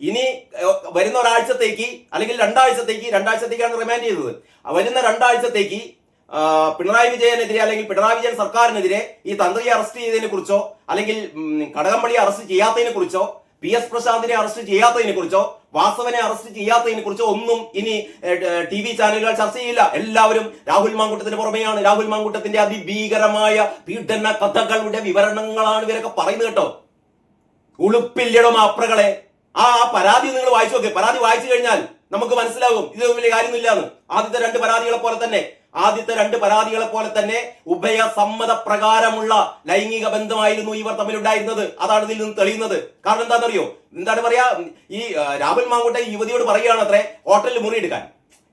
ഇനി വരുന്ന ഒരാഴ്ചത്തേക്ക് അല്ലെങ്കിൽ രണ്ടാഴ്ചത്തേക്ക് രണ്ടാഴ്ചത്തേക്കാണ് റിമാൻഡ് ചെയ്തത്. വരുന്ന രണ്ടാഴ്ചത്തേക്ക് പിണറായി വിജയനെതിരെ അല്ലെങ്കിൽ പിണറായി വിജയൻ സർക്കാരിനെതിരെ ഈ തന്ത്രിയെ അറസ്റ്റ് ചെയ്തതിനെ കുറിച്ചോ അല്ലെങ്കിൽ കടകംപള്ളി അറസ്റ്റ് ചെയ്യാത്തതിനെ കുറിച്ചോ പി എസ് പ്രശാന്തിനെ അറസ്റ്റ് ചെയ്യാത്തതിനെ കുറിച്ചോ വാസവനെ അറസ്റ്റ് ചെയ്യാത്തതിനെ കുറിച്ചോ ഒന്നും ഇനി ടി വി ചാനലുകൾ ചർച്ച ചെയ്യില്ല. എല്ലാവരും രാഹുൽ മാങ്കൂട്ടത്തിന് പുറമെയാണ്. രാഹുൽ മാങ്കൂട്ടത്തിന്റെ അതിഭീകരമായ പീഡന കഥകളുടെ വിവരണങ്ങളാണ് ഇവരൊക്കെ പറയുന്നത് കേട്ടോ. ഉളുപ്പില്ലടോ മാപ്രകളെ ആ പരാതി നിങ്ങൾ വായിച്ചു നോക്ക്. പരാതി വായിച്ചു കഴിഞ്ഞാൽ നമുക്ക് മനസ്സിലാകും. ഇത് വലിയ കാര്യമൊന്നുമില്ലാന്ന്. ആദ്യത്തെ രണ്ട് പരാതികളെ പോലെ തന്നെ ആദ്യത്തെ രണ്ട് പരാതികളെ പോലെ തന്നെ ഉഭയ സമ്മത പ്രകാരമുള്ള ലൈംഗിക ബന്ധമായിരുന്നു ഇവർ തമ്മിലുണ്ടായിരുന്നത്. അതാണ് ഇതിൽ നിന്ന് തെളിയുന്നത്. കാരണം എന്താണെന്നറിയോ? എന്താണ് പറയാ? ഈ രാഹുൽ മാങ്കുട്ടെ യുവതിയോട് പറയുകയാണ് അത്രേ ഹോട്ടലിൽ മുറി എടുക്കാൻ.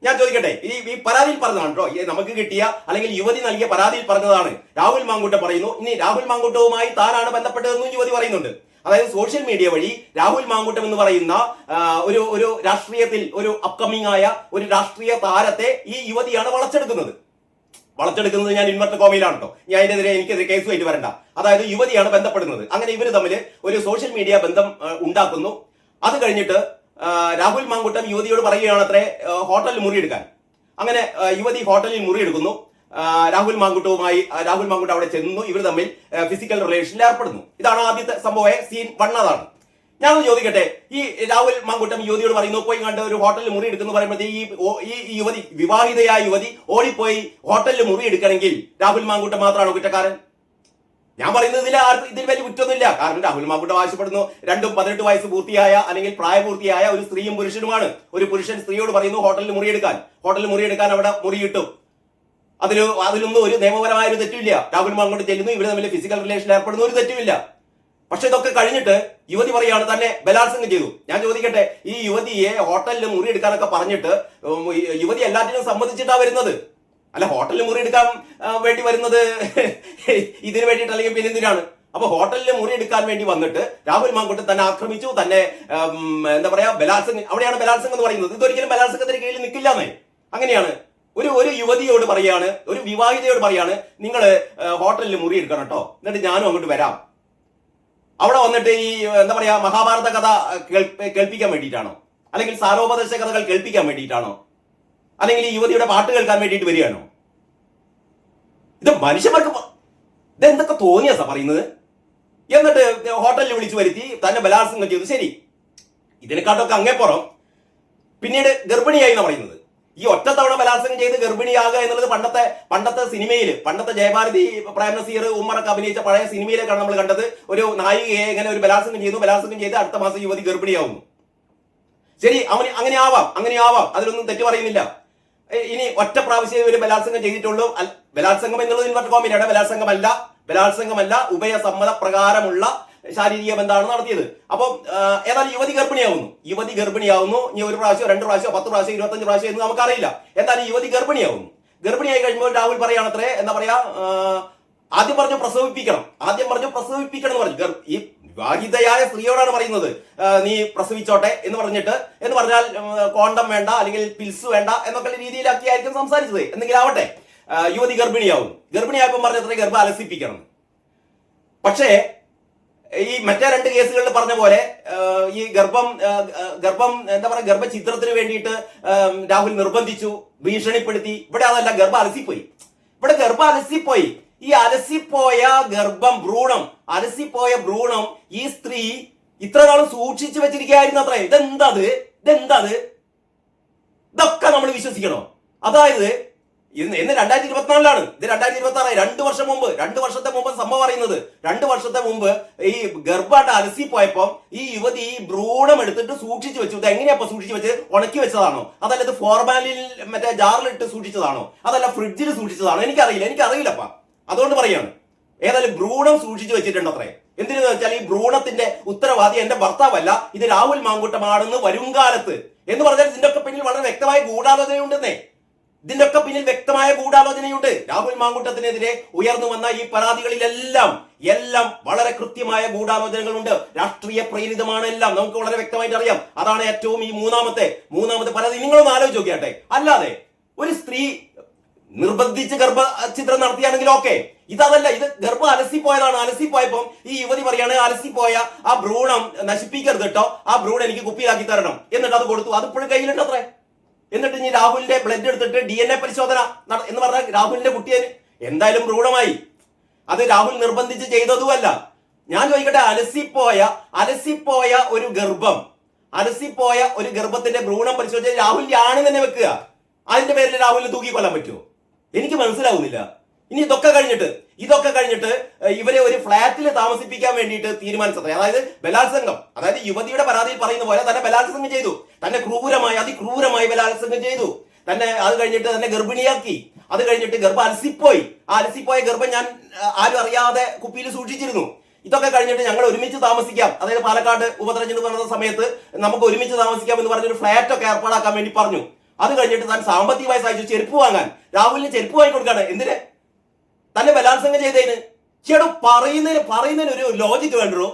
ഞാൻ ചോദിക്കട്ടെ ഈ ഈ പരാതിയിൽ പറഞ്ഞതാണ് കേട്ടോ. നമുക്ക് കിട്ടിയ അല്ലെങ്കിൽ യുവതി നൽകിയ പരാതിയിൽ പറഞ്ഞതാണ് രാഹുൽ മാങ്കൂട്ടം പറയുന്നു. ഇനി രാഹുൽ മാങ്കൂട്ടവുമായി താനാണ് ബന്ധപ്പെട്ടതെന്നും യുവതി പറയുന്നുണ്ട്. അതായത് സോഷ്യൽ മീഡിയ വഴി രാഹുൽ മാങ്കൂട്ടം എന്ന് പറയുന്ന ഒരു ഒരു രാഷ്ട്രീയത്തിൽ ഒരു അപ്കമിംഗ് ആയ ഒരു രാഷ്ട്രീയ താരത്തെ ഈ യുവതിയാണ് വളച്ചെടുക്കുന്നത്. വളച്ചെടുക്കുന്നത് ഞാൻ ഇൻവെർട്ട് കോമയിലാണ് കേട്ടോ ഞാൻ അതിനെതിരെ എനിക്കെതിരെ കേസുമായിട്ട് വരണ്ട. അതായത് യുവതിയാണ് ബന്ധപ്പെടുന്നത്. അങ്ങനെ ഇവർ തമ്മിൽ ഒരു സോഷ്യൽ മീഡിയ ബന്ധം ഉണ്ടാക്കുന്നു. അത് കഴിഞ്ഞിട്ട് രാഹുൽ മാങ്കുട്ടം യുവതിയോട് പറയുകയാണ് അത്രേ ഹോട്ടലിൽ മുറിയെടുക്കാൻ. അങ്ങനെ യുവതി ഹോട്ടലിൽ മുറിയെടുക്കുന്നു. രാഹുൽ മാങ്കുട്ടവുമായി രാഹുൽ മാങ്കുട്ട് അവിടെ ചെന്നു. ഇവർ തമ്മിൽ ഫിസിക്കൽ റിലേഷനിൽ ഏർപ്പെടുന്നു. ഇതാണ് ആദ്യത്തെ സംഭവം സീൻ വൺ അതാണ്. ഞാനൊന്ന് ചോദിക്കട്ടെ ഈ രാഹുൽ മാങ്കുട്ടം യുവതിയോട് പറയുന്നു പോയി കണ്ട് ഒരു ഹോട്ടലിൽ മുറി എടുക്കുന്നു പറയുമ്പോഴത്തേക്ക് ഈ ഈ യുവതി വിവാഹിതയായ യുവതി ഓടിപ്പോയി ഹോട്ടലിൽ മുറി എടുക്കണമെങ്കിൽ രാഹുൽ മാങ്കുട്ടം മാത്രമാണ് കുറ്റക്കാരൻ? ഞാൻ പറയുന്നത് ഇതിൽ ആർക്കും ഇതിൽ വലിയ കുറ്റമൊന്നുമില്ല. കാരണം രാഹുൽ മാങ്കുട്ടം ആവശ്യപ്പെടുന്നു. രണ്ടും പതിനെട്ട് വയസ്സ് പൂർത്തിയായ അല്ലെങ്കിൽ പ്രായപൂർത്തിയായ ഒരു സ്ത്രീയും പുരുഷനുമാണ്. ഒരു പുരുഷൻ സ്ത്രീയോട് പറയുന്നു ഹോട്ടലിൽ മുറിയെടുക്കാൻ ഹോട്ടലിൽ മുറിയെടുക്കാൻ അവിടെ മുറി കിട്ടും അതിൽ അതിലൊന്നും ഒരു നിയമപരമായ ഒരു തെറ്റുമില്ല. രാഹുൽ അങ്ങോട്ട് ചെല്ലുന്നു ഇവർ തമ്മിൽ ഫിസിക്കൽ റിലേഷൻ ഏർപ്പെടുന്ന ഒരു തെറ്റുമില്ല. പക്ഷെ ഇതൊക്കെ കഴിഞ്ഞിട്ട് യുവതി പറയാണ് തന്നെ ബലാത്സംഗം ചെയ്തു. ഞാൻ ചോദിക്കട്ടെ ഈ യുവതിയെ ഹോട്ടലിൽ മുറി എടുക്കാനൊക്കെ പറഞ്ഞിട്ട് യുവതി എല്ലാറ്റിനും സമ്മതിച്ചിട്ടാ വരുന്നത്? അല്ല ഹോട്ടലിൽ മുറി എടുക്കാൻ വേണ്ടി വരുന്നത് ഇതിന് വേണ്ടിയിട്ട് അല്ലെങ്കിൽ പിന്നെ എന്തിനാണ്? അപ്പൊ ഹോട്ടലിൽ മുറി എടുക്കാൻ വേണ്ടി വന്നിട്ട് രാഹുൽ മാങ്കുട്ട് തന്നെ ആക്രമിച്ചു തന്നെ എന്താ പറയാ ബലാത്സംഗം അവിടെയാണ് ബലാത്സംഗം എന്ന് പറയുന്നത്. ഇതൊരിക്കലും ബലാത്സംഗത്തിന് കീഴിൽ നിൽക്കില്ലാന്നേ അങ്ങനെയാണ്. ഒരു ഒരു യുവതിയോട് പറയാണ് ഒരു വിവാഹിതയോട് പറയാണ് നിങ്ങൾ ഹോട്ടലിൽ മുറി എടുക്കണം കേട്ടോ. എന്നിട്ട് ഞാനും അങ്ങോട്ട് വരാം. അവിടെ വന്നിട്ട് ഈ എന്താ പറയാ മഹാഭാരത കഥ കേൾപ്പിക്കാൻ വേണ്ടിയിട്ടാണോ? അല്ലെങ്കിൽ സാരോപദേശ കഥകൾ കേൾപ്പിക്കാൻ വേണ്ടിയിട്ടാണോ? അല്ലെങ്കിൽ ഈ യുവതിയുടെ പാട്ട് കേൾക്കാൻ വേണ്ടിയിട്ട് വരികയാണോ? ഇത് മനുഷ്യന്മാർക്ക് ഇതെന്തൊക്കെ തോന്നിയാ പറയുന്നത്? എന്നിട്ട് ഹോട്ടലിൽ വിളിച്ചു വരുത്തി തന്നെ ബലാത്സംഗം ചെയ്തു. ശരി. ഇതിനെക്കാട്ടൊക്കെ അങ്ങേപ്പുറം. പിന്നീട് ഗർഭിണിയായി എന്നാ പറയുന്നത്. ഈ ഒറ്റത്തവണ ബലാത്സംഗം ചെയ്ത് ഗർഭിണിയാകുക എന്നുള്ളത് പണ്ടത്തെ പണ്ടത്തെ സിനിമയിൽ പണ്ടത്തെ ജയഭാരതി പ്രേംനസീർ ഉമ്മറൊക്കെ അഭിനയിച്ച പഴയ സിനിമയിലേക്കാണ് നമ്മൾ കണ്ടത്. ഒരു നായികയെ ഇങ്ങനെ ഒരു ബലാത്സംഗം ചെയ്തു ബലാത്സംഗം ചെയ്ത് അടുത്ത മാസം യുവതി ഗർഭിണിയാവുന്നു. ശരി അവന് അങ്ങനെ ആവാം അങ്ങനെ ആവാം അതിലൊന്നും തെറ്റു പറയുന്നില്ല. ഇനി ഒറ്റ പ്രാവശ്യം ഒരു ബലാത്സംഗം ചെയ്തിട്ടുള്ളൂ. ബലാത്സംഗം എന്നുള്ളത് ഇൻവെർട്ട് കോമിനാണ് ബലാത്സംഗമല്ല ബലാത്സംഗമല്ല ഉഭയസമ്മത പ്രകാരമുള്ള ശാരീരിക ബന്ധമാണ് നടത്തിയത്. അപ്പം ഏതായാലും യുവതി ഗർഭിണിയാവുന്നു. യുവതി ഗർഭിണിയാവുന്നു. ഇനി ഒരു പ്രാവശ്യം രണ്ട് പ്രാവശ്യം പത്ത് പ്രാവശ്യം ഇരുപത്തഞ്ച് പ്രാവശ്യം എന്ന് നമുക്കറിയില്ല. എന്തായാലും യുവതി ഗർഭിണിയാവുന്നു. ഗർഭിണിയായി കഴിയുമ്പോൾ രാഹുൽ പറയുകയാണത്രേ എന്താ പറയാ ആദ്യം പറഞ്ഞു പ്രസവിപ്പിക്കണം. ആദ്യം പറഞ്ഞു പ്രസവിപ്പിക്കണം എന്ന് പറഞ്ഞു. ഈ വിവാഹിതയായ സ്ത്രീയോടാണ് പറയുന്നത്. നീ പ്രസവിച്ചോട്ടെ എന്ന് പറഞ്ഞിട്ട് എന്ന് പറഞ്ഞാൽ കോണ്ടം വേണ്ട അല്ലെങ്കിൽ പിൽസ് വേണ്ട എന്നൊക്കെ രീതിയിലാക്കിയായിരിക്കും സംസാരിച്ചത്. എന്തെങ്കിലും ആവട്ടെ. യുവതി ഗർഭിണിയാവും ഗർഭിണിയായപ്പോൾ പറഞ്ഞത്ര ഗർഭം അലസിപ്പിക്കണം. പക്ഷേ ഈ മറ്റേ രണ്ട് കേസുകളിൽ പറഞ്ഞ പോലെ ഈ ഗർഭം ഗർഭം എന്താ പറയുക ഗർഭചിത്രത്തിന് വേണ്ടിയിട്ട് രാഹുൽ നിർബന്ധിച്ചു ഭീഷണിപ്പെടുത്തി. ഇവിടെ അതല്ല ഗർഭം അലസിപ്പോയി. ഇവിടെ ഗർഭം അലസിപ്പോയി. ഈ അലസിപ്പോയ ഗർഭം ഭ്രൂണം അലസിപ്പോയ ഭ്രൂണം ഈ സ്ത്രീ ഇത്ര നാളും സൂക്ഷിച്ചു വെച്ചിരിക്കുകയായിരുന്നു അത്രേ. ഇതെന്തത്? ഇതെന്തത്? ഇതൊക്കെ നമ്മൾ വിശ്വസിക്കണോ? അതായത് ഇന്ന് ഇന്ന് രണ്ടായിരത്തി ഇരുപത്തിനാലിലാണ് ഇത് രണ്ടായിരത്തി ഇരുപത്തി ആറായി രണ്ട് വർഷം മുമ്പ് രണ്ട് വർഷത്തെ മുമ്പ് സംഭവം അറിയുന്നത് രണ്ട് വർഷത്തെ മുമ്പ് ഈ ഗർഭാട്ട് അലസി പോയപ്പോ ഈ യുവതി ഈ ഭ്രൂണം എടുത്തിട്ട് സൂക്ഷിച്ചു വെച്ചു. ഇത് എങ്ങനെയപ്പോ സൂക്ഷിച്ചു വെച്ച് ഉണക്കി വെച്ചതാണോ? അതല്ല ഇത് ഫോർമാലിൽ മറ്റേ ജാറിലിട്ട് സൂക്ഷിച്ചതാണോ? അതല്ല ഫ്രിഡ്ജിൽ സൂക്ഷിച്ചതാണോ? എനിക്കറിയില്ല എനിക്കറിയില്ലപ്പാ അതുകൊണ്ട് പറയാണ്. ഏതായാലും ഭ്രൂണം സൂക്ഷിച്ചു വെച്ചിട്ടുണ്ട് അത്രേ എന്തിനു വെച്ചാൽ ഈ ഭ്രൂണത്തിന്റെ ഉത്തരവാദി എന്റെ ഭർത്താവല്ല. ഇത് രാഹുൽ മാങ്കൂട്ടമാണെന്ന് വരും കാലത്ത്. എന്ന് പറഞ്ഞാൽ ഇതിന്റെ ഒക്കെ പിന്നിൽ വളരെ വ്യക്തമായ ഗൂഢാലോചനയുണ്ടെന്നേ. ഇതിന്റെ ഒക്കെ പിന്നിൽ വ്യക്തമായ ഗൂഢാലോചനയുണ്ട്. രാഹുൽ മാങ്കൂട്ടത്തിനെതിരെ ഉയർന്നു വന്ന ഈ പരാതികളിലെല്ലാം എല്ലാം വളരെ കൃത്യമായ ഗൂഢാലോചനകളുണ്ട്. രാഷ്ട്രീയ പ്രേരിതമാണ് എല്ലാം. നമുക്ക് വളരെ വ്യക്തമായിട്ട് അറിയാം. അതാണ് ഏറ്റവും ഈ മൂന്നാമത്തെ മൂന്നാമത്തെ പരാതി. നിങ്ങളൊന്ന് ആലോചിച്ച് നോക്കിയാട്ടെ. അല്ലാതെ ഒരു സ്ത്രീ നിർബന്ധിച്ച് ഗർഭ ചിത്രം നടത്തിയാണെങ്കിൽ ഓക്കെ ഇതല്ല ഇത് ഗർഭം അലസി പോയതാണ് അലസി അലസിപ്പോയപ്പം ഈ യുവതി പറയാണ് അലസി പോയ ആ ഭ്രൂണം നശിപ്പിക്കരുത് കേട്ടോ ആ ഭ്രൂണം എനിക്ക് കുപ്പിയിലാക്കി തരണം. എന്നിട്ട് അത് കൊടുത്തു. അത് ഇപ്പോഴും കയ്യിലുണ്ട് അത്രേ എന്നിട്ട് ഇനി രാഹുലിന്റെ ബ്ലഡ് എടുത്തിട്ട് ഡി എൻ എ പരിശോധന എന്ന് പറഞ്ഞാൽ രാഹുലിന്റെ കുട്ടിയെ എന്തായാലും ക്രൂഢമായി അത് രാഹുൽ നിർബന്ധിച്ച് ചെയ്തതുമല്ല. ഞാൻ ചോദിക്കട്ടെ അലസിപ്പോയ അലസിപ്പോയ ഒരു ഗർഭം അലസിപ്പോയ ഒരു ഗർഭത്തിന്റെ ഭ്രൂണം പരിശോധിച്ച് രാഹുലിന്റെ ആണ് തന്നെ വെക്കുക. അതിന്റെ പേരിൽ രാഹുലിനെ തൂക്കിക്കൊല്ലാൻ പറ്റുമോ? എനിക്ക് മനസ്സിലാവുന്നില്ല. ഇനി ഇതൊക്കെ കഴിഞ്ഞിട്ട് ഇതൊക്കെ കഴിഞ്ഞിട്ട് ഇവരെ ഒരു ഫ്ലാറ്റിൽ താമസിപ്പിക്കാൻ വേണ്ടിയിട്ട് തീരുമാനിച്ചത്. അതായത് ബലാത്സംഗം. അതായത് യുവതിയുടെ പരാതിയിൽ പറയുന്ന പോലെ തന്നെ ബലാത്സംഗം ചെയ്തു. തന്നെ ക്രൂരമായി അതിക്രൂരമായി ബലാത്സംഗം ചെയ്തു. തന്നെ അത് കഴിഞ്ഞിട്ട് തന്നെ ഗർഭിണിയാക്കി. അത് കഴിഞ്ഞിട്ട് ഗർഭം അലസിപ്പോയി. ആ അലസിപ്പോയ ഗർഭം ഞാൻ ആരും അറിയാതെ കുപ്പിയിൽ സൂക്ഷിച്ചിരുന്നു. ഇതൊക്കെ കഴിഞ്ഞിട്ട് ഞങ്ങൾ ഒരുമിച്ച് താമസിക്കാം. അതായത് പാലക്കാട് ഉപതെരഞ്ഞെടുപ്പ് നടന്ന സമയത്ത് നമുക്ക് ഒരുമിച്ച് താമസിക്കാം എന്ന് പറഞ്ഞൊരു ഫ്ലാറ്റ് ഒക്കെ ഏർപ്പാടാക്കാൻ വേണ്ടി പറഞ്ഞു. അത് കഴിഞ്ഞിട്ട് താൻ സാമ്പത്തികമായി സഹായിച്ചു. ചെരുപ്പ് വാങ്ങാൻ. രാഹുലിന് ചെരുപ്പ് വാങ്ങി കൊടുക്കാണ് എന്തിന്? തന്നെ ബലാത്സംഗം ചെയ്തതിന് ചേട്ടൻ പറയുന്നതിന് പറയുന്നതിന് ഒരു ലോജിക്ക് വേണ്ടോ